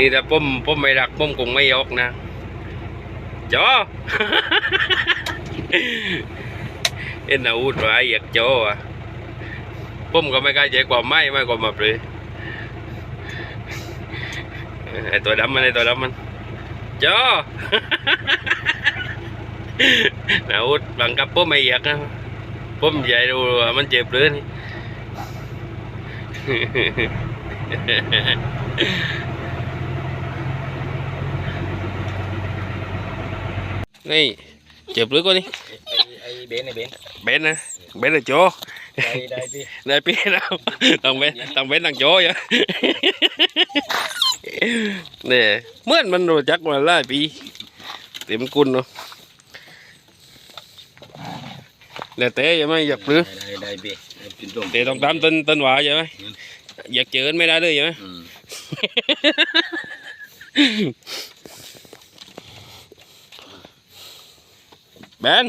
นี่ถ้าผมผมไม่รักผมคงไม่ยกนะจอ เอ็นอาวุธไว้อยากโจอะผมก็ไม่กล้าใจควาไม่ไม่ก็มาเลยไอตัวดำมันไอตัวดำมันจอ อาวุธบังคับผมไม่อยากนะผมใหญ่ดูมันเจ็บเลยนี่ นี่เจ็บหรือก็นี่ไอ้ไอ้เบนไอ้เบนเบนนะเบน là chỗ ได้ได้พี่ đây biết đâu thằng bên thằng bên thằng chỗ vậy nè mới mình rồi chắc mà là bị tiệm cun rồi nè té vậy mấy giật nữa ได้ได้พี่กินต้ม thì thằng tám tên tên hòa vậy mấy giật chữ mấy đá đưa vậy mấy อืม bên มั น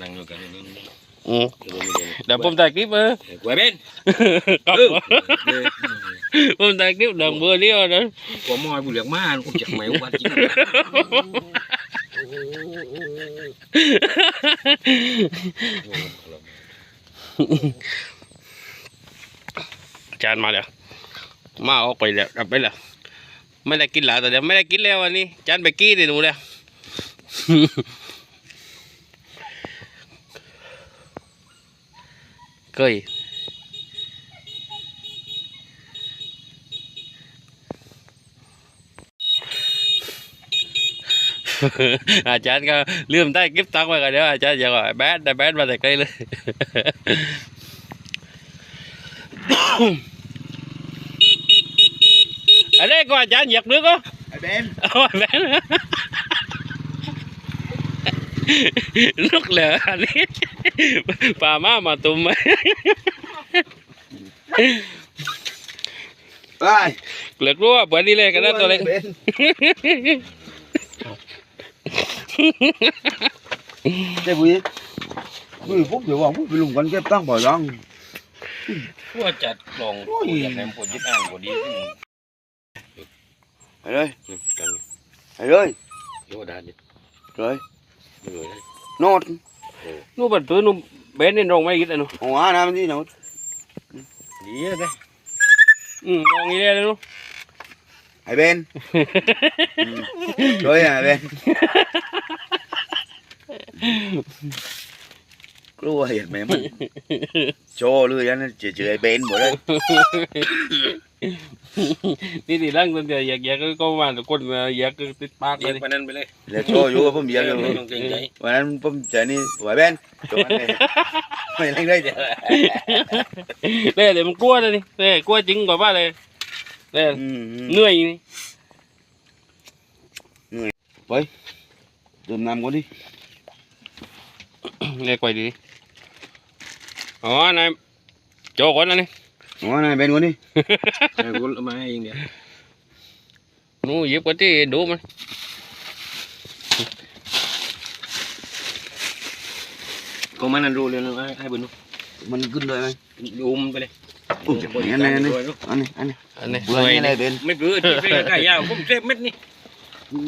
นั่งอยู่กันนี่นี่ ừ. เดี๋ยวมีเดี๋ยว đã bông tài clip á กล้วยเบน Không. เออ bông tài clip đằng bữa đi rồi đó กลัวมอยบุเหลียกมากูจักไหมวัดจริงจานมาแล้วมาออกไปแล้วกลับไปแล้ว ไม่ได้กินแล้วแต่เดี๋ยวไม่ได้กินแล้ววันนี้จานไปกี้ดิหนูแล้วเคยอาจารย์ก็ลืมได้กิฟต์ตังค์ไว้กันเดี๋ยวอาจารย์อย่าว่าแบดได้แบดมาแต่ไกลเลย ở đây có chả giật nước á ไอ้เบน ôi bé nước lờ anh ấy bà má mà tụm ấy ไอ้ lực lúa bữa đi lên cái đó tôi lên เบนเจ้าบุ้ยบุ้ยปุ๊บเดี๋ยวว่าปุ๊บไปลุงกันเก็บตั้งบ่อยยังกูจัดลองกูอยากแนมปวดยึดอ่างกูดีขึ้น ไอ้เลยกันไอ้เลยโยดาดิเลยไม่เลยนอน nó bật tới nó bé lên rồng mấy cái này nó หัวน้ำที่นอนดีเลย ừ rồng đi lên nó ไอ้เบนเลยไอ้เบนกลัวเห็นไหมมันโชว์เลยอันนั้นเจอไอ้เบนหมดเลย đi thì lăng lên thì giật giật cái con mà con giật cái tít bạc เย็ lên บไปนั่นไปเลยแล้วโชว์อยู่ว่าผมเยอะอยู่ไม่ต้องเกรงใจวันนั้นผมเจอนี่หัวเบนโชว์อันนี้ไม่เล่นได้เดี๋ยว đây để mình cua đây đi đây cua trứng của ba đây đây อืมอืม người này ดื่มน้ำก่อนดิ đây quay đi đó này chỗ con này หัวนายเบนก่อนดิไอ้กูมาเองเดี๋ยว nó giúp cái tí đủ mà ก็มานั่นรู้เลยนะไอ้ไอ้บุญมันขึ้นเลยไหมดูมันไปเลยอุ้ยอันนี้อันนี้อันนี้อันนี้ anh này เบื่อนี่อะไรเบนไม่เบื่อที่เป็นไก่ยาวผมเจ็บเม็ดนี่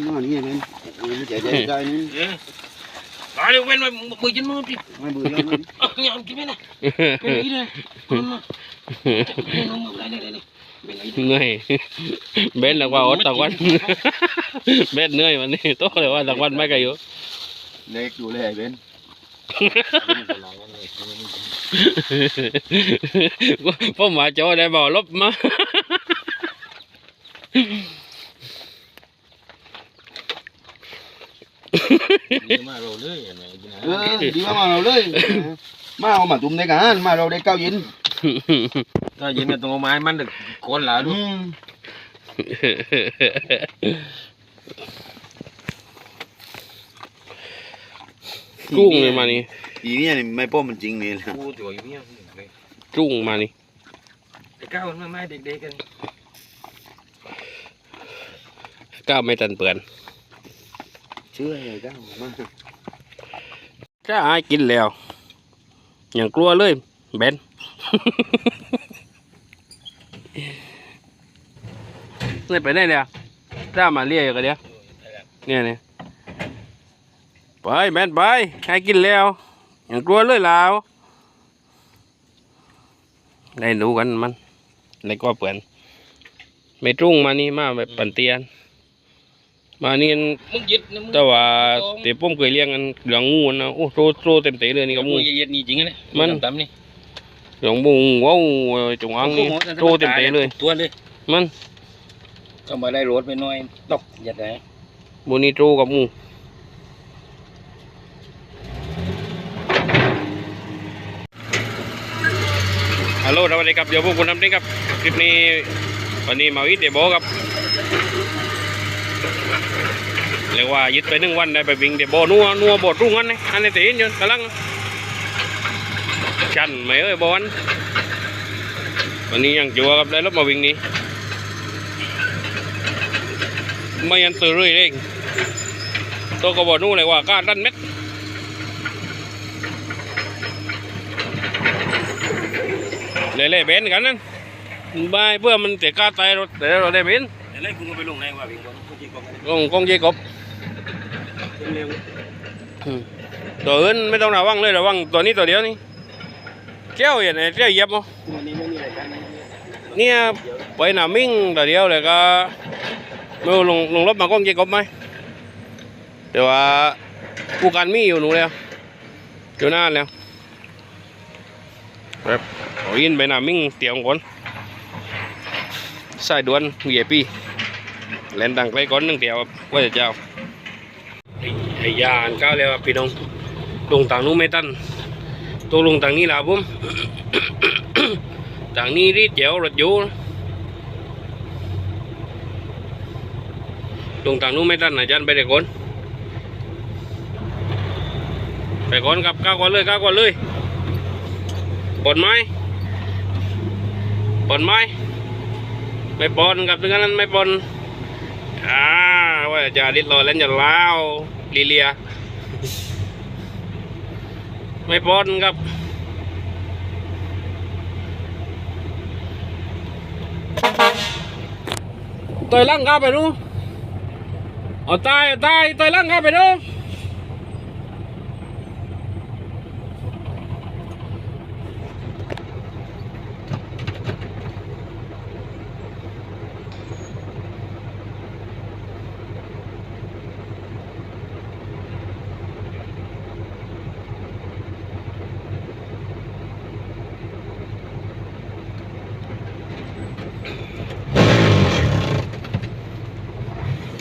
น้านี่เบนไม่ใจใจใจนี่ เออตายเลยเว้นไว้มือจนมือพี่ไม่เบื่อแล้วมันอะยาวกินไหมนะเป็นอย่างนี้เลยคนมาเป็นมืออะไรเลยเลยเป็นอะไร người bên là qua ốt tàu quan bên nơi mà đi tốt là qua tàu quan mấy cái yếu เล็กดูเลยเบน có mà chỗ đây bỏ lốp mà มาเราเลยอะไรกินเออดีมากมาเราเลย มาเอามาตุ่มได้กันมาเราได้เก้ายินก็ยินกันตรงไม้มันดึกคนละดูอืม trung này mà đi ทีนี้นี่ไม่ป้อมมันจริงนี่แหละกูตัวอยู่เนี่ย trung mà đi ไอ้ก้าวมันไม่เด็กๆกัน cao mấy tần bươn เชื่อ ชื่อให้ได้มาจะหายกินแล้วอย่างกลัวเลยเบนเลยไปได้เลยจ้ามาเรียกกันเดียเนี่ยเนี่ยไปแมนไปให้กินแล้วอย่างกลัวเลยลาวได้รู้กันมันแล้ก็เปลี่ยนไม่ตรุ่งมานี่มาแบบปันเตียน มานี่มึงยึดนะมึงแต่ว่าเต๋ผมเคยเลี้ยงกันเหลืองงูนะโอ้โตโตเต็มเตะเลยนี่กับมึงูงยึดนี่จริงนะมันตำนี่เหลืองบุงว้าวจงอางนี่โตเต็มเตะเลยตัวเลยมันก็มาได้รถไปหน่อยตกยัดไหนบุนี่โตกับงูฮัลโหลสวัสดีครับเดี๋ยวพวกคุณทำนี่ครับคลิปนี้วันนี้มาวิทย์เดโบครับ เรียกว่ายึดไปหนึ่งวันได้ไปวิ่งเดโบนัวนัวบดรุ่งอันนี้อันนี้ตีนอยู่กำลังชันไหมเอ้ยบอลวันนี้ยังจัวครับได้รถมาวิ่งนี้ไม่ยันตื่นเลยเองตัวก็บอกนู่นเลยว่าก้าดันเม็ดเล่เล่เบนกันนั่นบายเพื่อมันเสียค่าไตรถแต่เราได้เบนเดี๋ยวเลยกูก็ไปลงในว่าวิ่งบอลกูจีกองกันกงกงเยกบเร็วอืม ตัวอื่นไม่ต้องระวังเลยระวังตัวนี้ตัวเดียวนี่เจ้าอย่างไรเจ้าเหยียบมั้วันนี้ไม่มีอะไรกันเนี่ยไปหนามิ่งตัวเดียวเลยก็ไม่รู้ลงลงรถมากงเยกบไหมแต่ว่าผู้การมีอยู่หนูแล้วอยู่นานแล้วแบบขอยินไปหนามิ่งเตียงก่อนสายด่วนเวียปีเล่นดังไกลก่อนหนึ่งเดียวครับว่าจะเจ้า ไอยานก้าวแล้วครับพี่น้องลงต่างนู้นไม่ตันตัวลงต่างนี้ล่ะผมต่างนี้รีดเจียวรถอยู่ลงต่างนู้นไม่ตันอาจารย์ไปเด็กคนไปก่อนครับก้าวก่อนเลยก้าวก่อนเลยปอนไม้ปอนไม้ไม่ปอนครับถึงนั้นไม่ปอน อ่าว่าจะริดรอแล้วจะล้าวลีเลีย ไม่ปอนครับต่อยล่างข้าไปดูเอาตายอาตายต่อยล่างข้าไปดูเ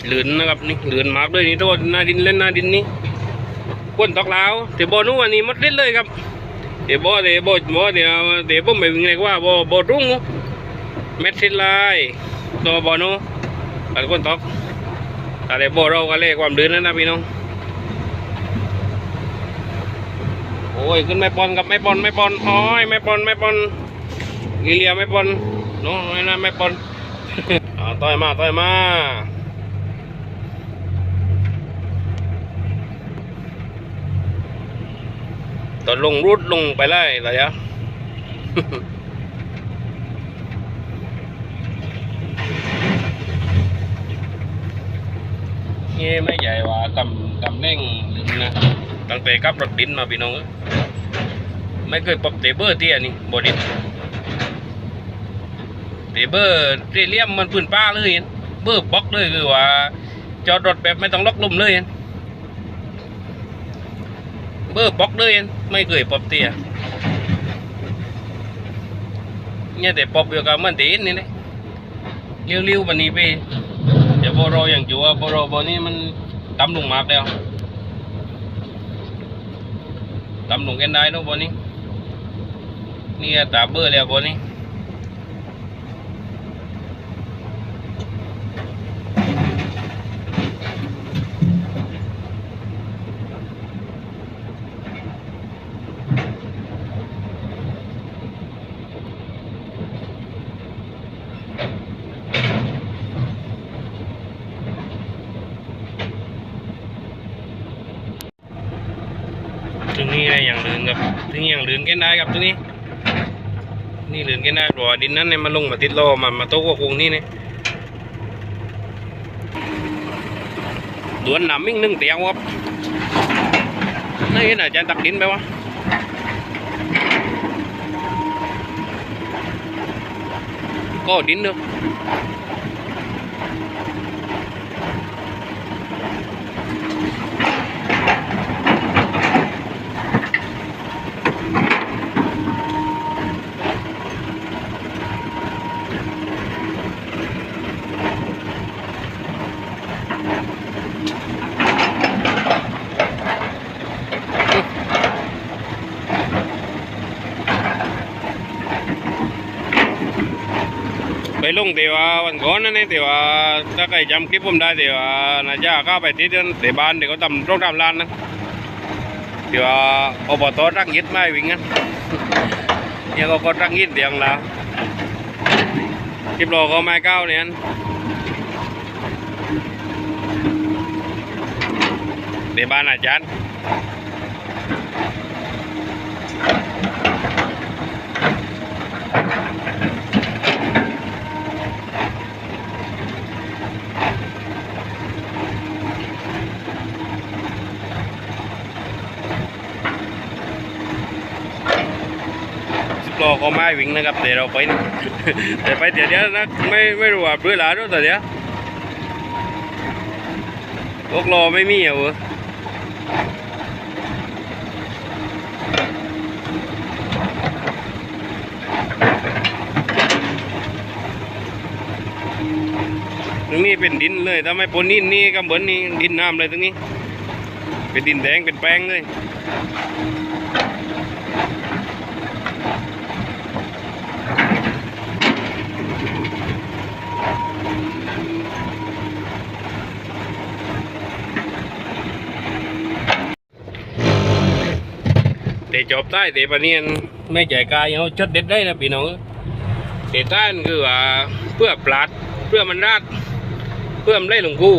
หลือนนะครับนี่เหลือนมากเลยนี่โทษหน้าดินเล่นหน้าดินนี่ควนตอกลาวแต่บอนู้นอันนี้มัดเล่นเลยครับเดี๋ยวบอเดี๋ยวบอบอเดี๋ยวเดี๋ยวผมไปวิ่งเลยว่าบอบอรุ่งเม็ดสิลายตัวบอนู้อันควนตอกแต่เดี๋ยวบอเราก็เล่ความดือนนั่นนะพี่น้องโอ้ยขึ้นไม่ปอนกับไม่ปอนไม่ปอนอ้อยไม่ปอนไม่ปอนกิเลียไม่ปอนโน้ไม่นะไม่ปอนอ่าต่อยมาต่อยมา ตอนลงรูดลงไปเลยระยะนี่ไม่ใหญ่ว่ากำกำเร่งหรือนะตั้งแต่กับรถดินมาพี่น้องไม่เคยปรับเตเบอร์ที่อันนี้บอดินเตเบอร์เตเลียมมันพื้นป้าเลยเห็นเบอร์บล็อกเลยคือว่าจอดรถแบบไม่ต้องล็อกลมเลยเห็น เบอร์บล็อกเลยไม่เคยปอบเตียเนี่ยแต่ปอบอยู่กับมันตีนนี่นะเลี้ยวๆวันนี้ไปเดี๋ยวบรออย่างจัวบรอบอนี้มันตำลงมากแล้วตำลงกันได้เนอะบนี้นี่ตาเบอร์แล้วบอนี้ ดินนั้นเนี่ยมาลงมาติดล้อมามาโต๊ะกวงนี่เนี่ยดวนหนำมิ่งนึ่งเตียงวคบนี่น่ะจะตักดินไปวะก็ดินเนอะ ว่าวันก่อนนั่นเองเตีว่าถ้าใครจำคลิปผมได้เตีว่าน่าจะเข้าไปที่เดือนเตบ้านเดี๋ยวก็ทำโรงทำร้านนะเตีว่าอบตรังยึดไม่วิ่งนะเนี่ยก็ก็รังยึดเดียงแล้วคลิปโลก็ไม่ก้าวเนี่ยเตบ้านอาจารย์ ก็ไม่วิ่งนะครับแต่เราไปแต่ไปเดี๋ยวเดี๋ยวนะไม่ไม่รู้ว่าเพื่อหลานหรือแต่เดี๋ยวพวกโลไม่มีเหรอตรงนี้เป็นดินเลยถ้าไม่ปนดินนี่ก็เหมือนนี่ดินน้ำเลยตรงนี้ เป็นดินแดงเป็นแป้งเลย เตะจบใต้เตะปะเนียนไม่ใจกายเอาชัดเด็ดได้นะพี่น้องเตะใต้นั่นคือว่าเพื่อปลา ดเพื่อมันราดเพื่อมันได้หลงกู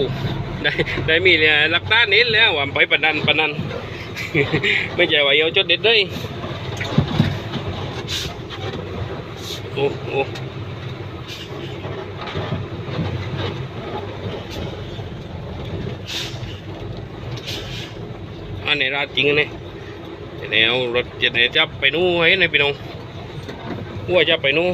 ได้ได้มีเนี่ยหลักฐานนี้แล้วว่าไปปะนันปะนันไม่ใจว่าเอาชดเด็ดได้โอ้โอ้อันนี้ราดจริงนะจะ แนวรถจะแนวจับไปนู่นให้ในพี่น้องหัวจับไปนู่น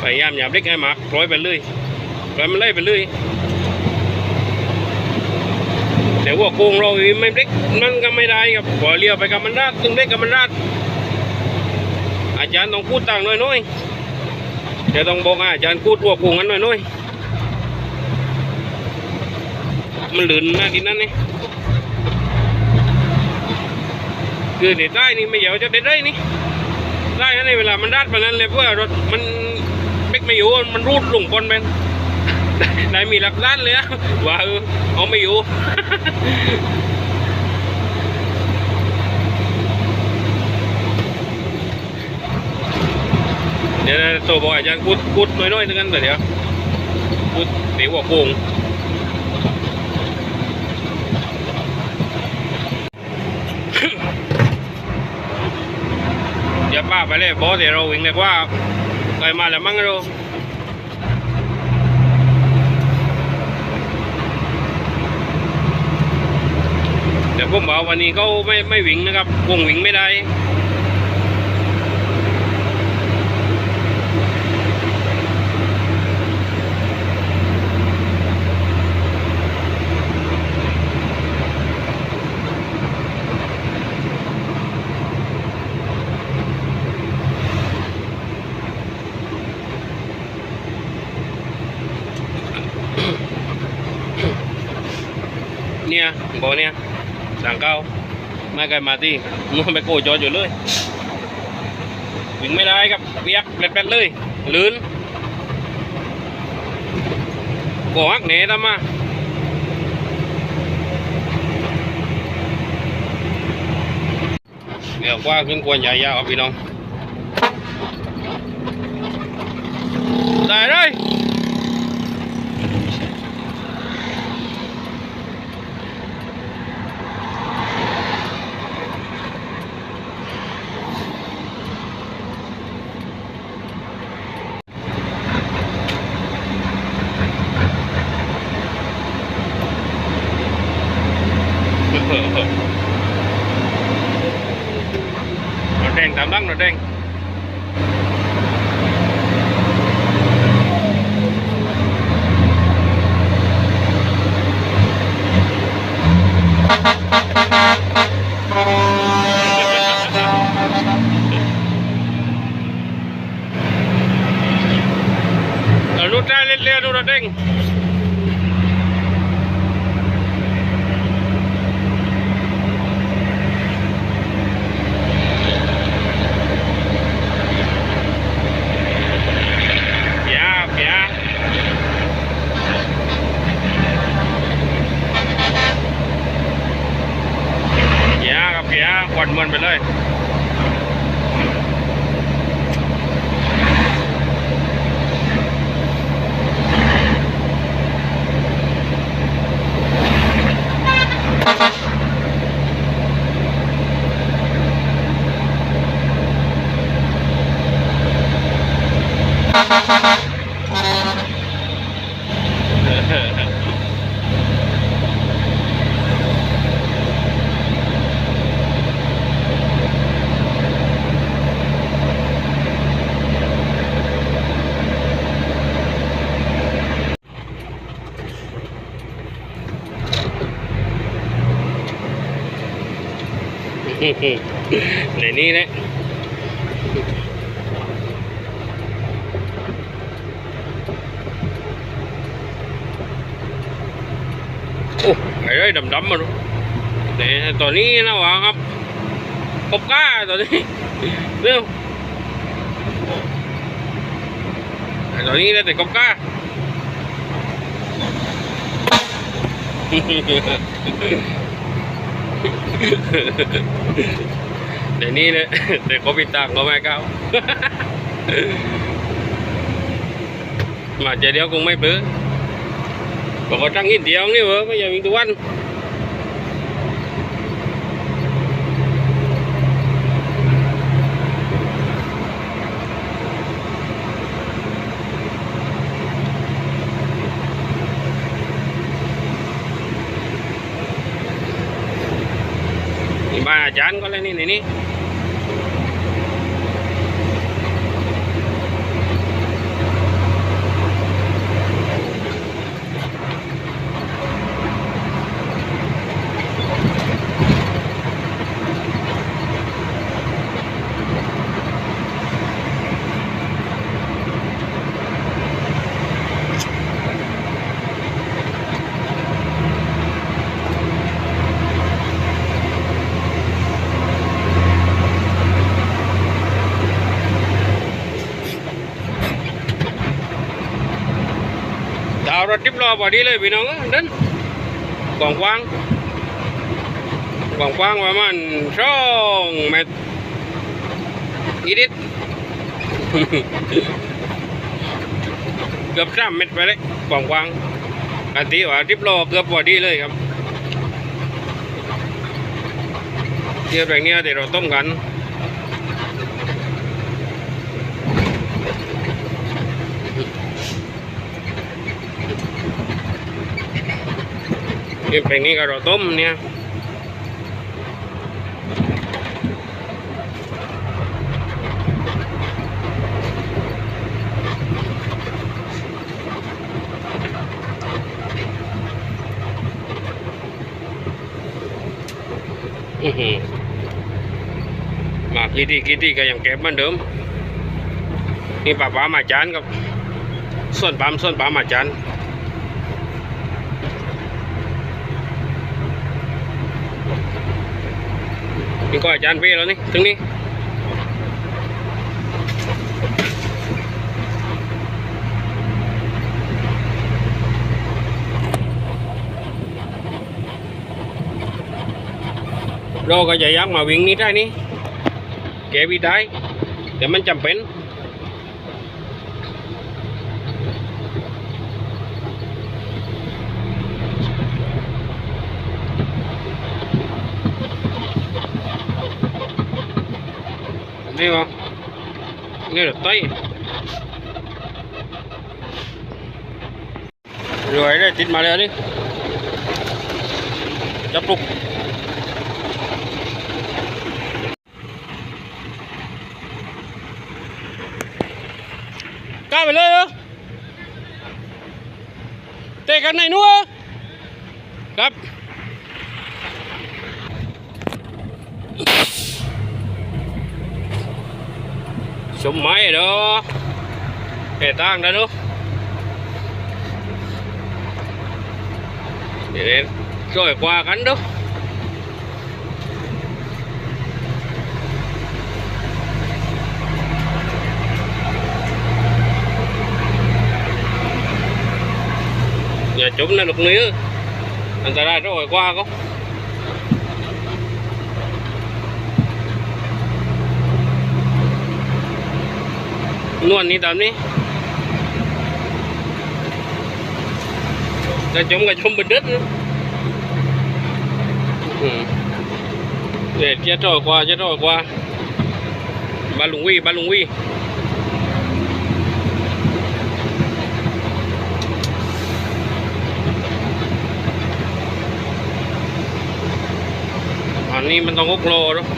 พยายามอย่าเล็กให้มากปล่อยไปเลยปล่อยมันไล่ไปเลยแต่ว่าโกงเราไม่เล็กมันก็ไม่ได้ครับพอเลี้ยวไปกับมันราดตึงเล็กกับมันราดอาจารย์ต้องพูดต่างหน้อยๆ จะต้องบอกว่าอาจารย์พูดตัวปูงั้นหน่อยหน่อยมันหลืนหน้าดินนั่นนี่คือเด็ดได้นี่ไม่เหยาจะเด็ดได้นี่ได้ในเวลามันราดไปนั้นเลยเพื่อรถมันเบ็กไม่อยู่มันรูดลงก้นเป็นได้มีหลักด้านเลยอะว่าเออเอาไม่อยู่ ดี๋ยวนะตัวบอกอาจารย์พูดพูดน้อยๆทั้งนั้นเดี๋ยวพูดเดี๋ยวหัวโกงเดี๋ยวป้าไปเลยบอสเดี๋ยวเราวิ่งเลยว่าไปมาแล้วมั้งเราเดี๋ยวผมบอกวันนี้เขาไม่ไม่วิ่งนะครับวงวิ่งไม่ได้ บอเนี่ยสั่งเก้าไม่ไกลมาที่มันไปโกจออยู่เลยวิ่งไม่ได้ครับเปียกแปดๆเลยลื่นโกหักเหนทำมาเดี๋ยวว่าขึ้นกวนใหญ่ยาวพี่น้องได้เลย ตามร่างรถแดงเอารถได้เล่นเร็วรถแดง dạ dạ dạ ครับแกควันมันไปเลย ในนี้นะโอ้ไอ้เอ้ดำๆมาดูเนี่ยตัวนี้นะวะครับกบก้าตัวนี้เร็วไอ้ตัวนี้นะแต่กบก้า เดี๋ยวนี้เนี่ยเดี๋ยวเขาปิดตางก็ไม่เข้ามาเจะเดียวคงไม่เปื้อบอกว่าตั้งอินเดียวนี่เหรอไม่อยากมีตัววัน นี่บ้านอาจารย์ก็เลยนี่ในนี่ดาวรถทิพย์ร อดีเลยพี่น้องเอ้ยเดินกว้างกว้างกว้างกว้างประมาณสองเมตรอีดิดเกือบสามเมตรไปเลยกว้างกว้างอันที่ว่าทิพย์รอเกือบพอดีเลยครับเทียบแบบนี้เดี๋ยวเราต้มกัน นี่เป็นนี่ก็เราต้มเนี่ยมากี่ทีกี่ทีก็ยังเก็บเหมือนเดิม นี่ป้าป้ามาจานกับส่วนปั๊มส่วนปั๊มมาจาน นี่ก็อาจารย์เป้แล้วนี่ตรงนี้เราก็จะยักมาวิ่งนี้ได้นี่เก็บวิได้แต่มันจำเป็น thấy không? Nghe được tay rồi này, tít mà lên đi. Chấp lục. Cao phải lên không? Tê cái này nữa. Đập บปลุกก้าวไปเลยเหรอเตะกันไหน นู่นดูอย่าจุ่มนะลูกนี้อันตรายช่วยกว่าก็นวดนี้ตามนี้จะจมกับจมบน đất nữa ừ. để chết rồi qua chết rồi qua ba lùng quy ba lùng quy อันนี้มันต้องหกโลเนอะโอ้ก็ตีเรื่องก่อนกรีดโอ้โชว์ไม้หนูเรียวเราทำมานนแล้วไหนนี่เอออ่าวัดใจไหมกูจะมาแล้วโอ้ยแล้วผมเห็นอ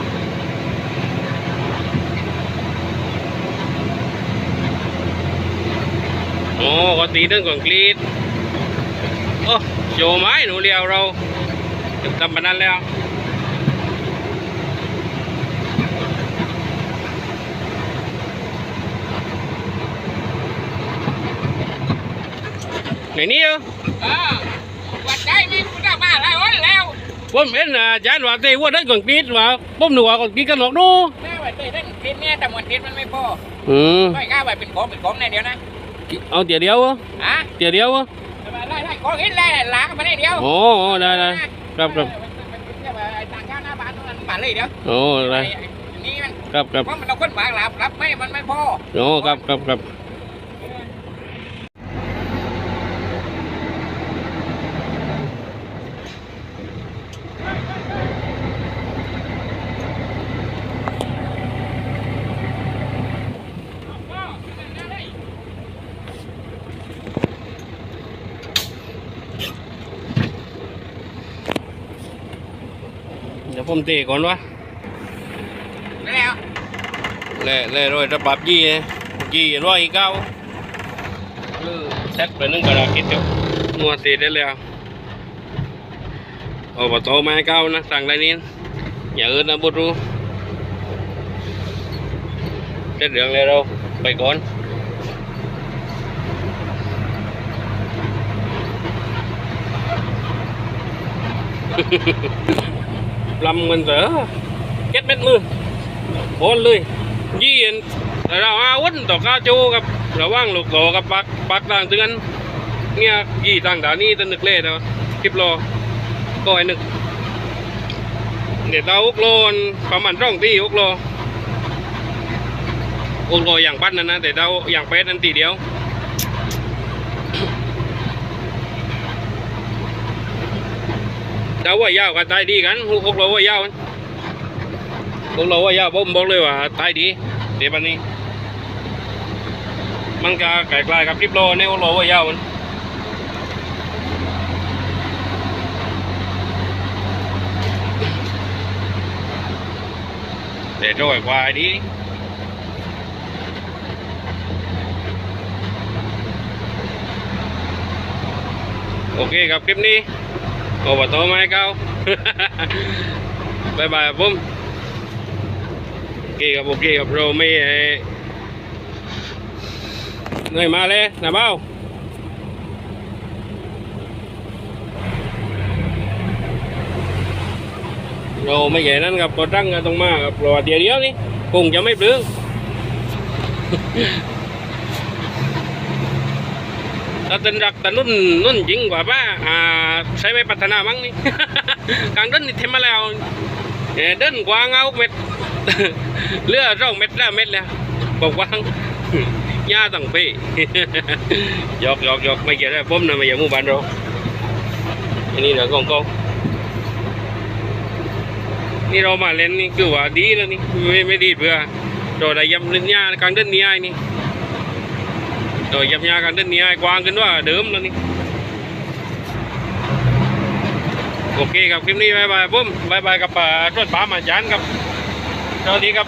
าจารย์ว่าเตะว่าเรื่องก่อนกรีดว่าผมหนูว่าก่อนกรีดกันหรอกดูแม่ว่าเต้นกินเนี่ยแต่หมดทิศมันไม่พออืมไม่กล้าไปเป็นของเป็นของในเดียวนะ เอาเตี๋ยวเดียวเหรอฮะเตี๋ยวเดียวเหรอไล่ไล่ของอินเลยล้างมาได้เดียวโอ้โอ้ได้ได้ครับครับต่างข้าวหน้าบ้านนั้นบ้านเลยเดียวโอ้ได้นี่มันครับครับเพราะมันเราคนบางหลับรับไม่มันไม่พอโอ้ครับครับครับ ผมเตะก่อนวะแล้วแล่แล่ร้อยระบับยี่ยี่ร้อยเก้าเออเซ็ตไปนึงกระดาษคิดเดียวนัวเตะได้แล้วเอาปะโตไม้เก้านะสั่งได้นี้อย่าเอินนะบุตรูเจ็ดเดืองเลยเราไปก่อน ลำเงินเสือเก็ดเม็ดมือโอนเลยยี่เอ็นเราอาวุธต่อกาโจกับระว่างลูกโตกับปักปักต่างถึงกันเนี่ยยี่ต่างดานนี้ตันนึกเล่นะคลิปรอก็ไอ้นึกเดี๋ยวเราอุกโลนประมาณร่องที่อุกโลอุกโลอย่างปั้นนั่นนะแต่เราอย่างเป็ดนั่นตีเดียว เราว่ายาวกับตายดีกันพวกเราว่ายาวพวกเราว่ายาวผมบอกเลยว่าตายดีเดี๋ยววันนี้ มันก็ไกลๆกับคลิปโลเนี่ยพวกเราว่ายาวกันเดี๋ยวจ่อยกว่าไอ้ดีโอเคครับคลิปนี้ อบตไม้เก้าบายบายครับผมโอเคครับโอเคครับเราไม่เอ่อเหนื่อยมาเลยนะเบ้าเราไม่ใหญ่นั่นครับก็ตั้งกันตรงมาครับรอเดียวเดียวนี่คงจะไม่เปลือง ถ้าเป็นรักแต่นุ่นนุ่นจริงกว่าป้าอ่าใช้ไม่พัฒนามั้งนี่กลางเดินนี่เทมมาแล้วเดินกว้างเอาเม็ดเลือร่องเม็ดแล้วเม็ดแล้วกว้างหญ้าต่างปีหยอกหยอกหยอกไม่เกี่ยวได้ผมนะไม่อยากหมู่บ้านเราอันนี้เรากองกองนี่เรามาเล่นนี่คือว่าดีแล้วนี่ไม่ไม่ดีเพื่อเราได้ยำเล่นหญ้ากลางเดินนี่ไอ้นี่ rồi dập nhà กันเดินนี้ไอ้กวางขึ้นว่าเดิมแล้วนี่โอเคครับคลิปนี้บายบายปุ้มบายบายกับรถป้ามาจานครับสวัสดีครับ